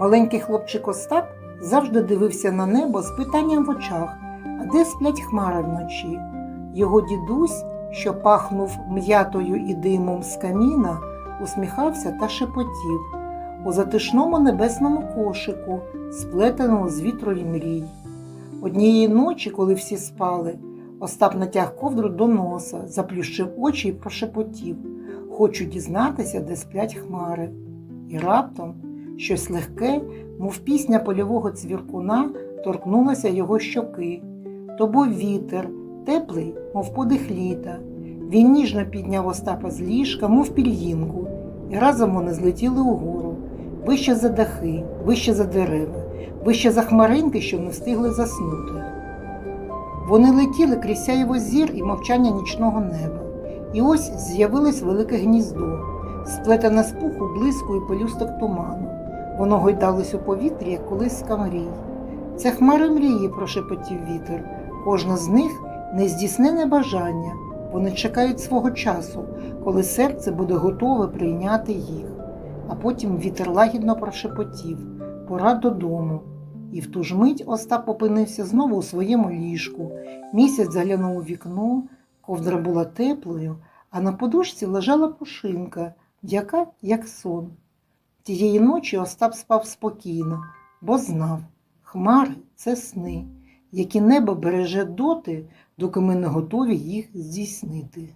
Маленький хлопчик Остап завжди дивився на небо з питанням в очах, а де сплять хмари вночі. Його дідусь, що пахнув м'ятою і димом з каміна, усміхався та шепотів у затишному небесному кошику, сплетеному з вітру й мрій. Однієї ночі, коли всі спали, Остап натяг ковдру до носа, заплющив очі і прошепотів Хочу дізнатися, де сплять хмари. І раптом щось легке, мов пісня польового цвіркуна, торкнулося його щоки. То був вітер, теплий, мов подих літа. Він ніжно підняв Остапа з ліжка, мов пір'їнку, і разом вони злетіли угору, вище за дахи, вище за дерева, вище за хмаринки, що не встигли заснути. Вони летіли крізь сяєво зір і мовчання нічного неба. І ось з'явилось велике гніздо, сплетене з пуху, блиску і пелюсток туману. Воно гойдалось у повітрі, як колиска мрій. Це хмари мрії, прошепотів вітер. Кожна з них нездійснене бажання. Вони чекають свого часу, коли серце буде готове прийняти їх. А потім вітер лагідно прошепотів пора додому. І в ту ж мить Остап опинився знову у своєму ліжку. Місяць заглянув у вікно, ковдра була теплою, а на подушці лежала пушинка, яка як сон. Тієї ночі Остап спав спокійно, бо знав, хмари це сни, які небо береже доти, доки ми не готові їх здійснити.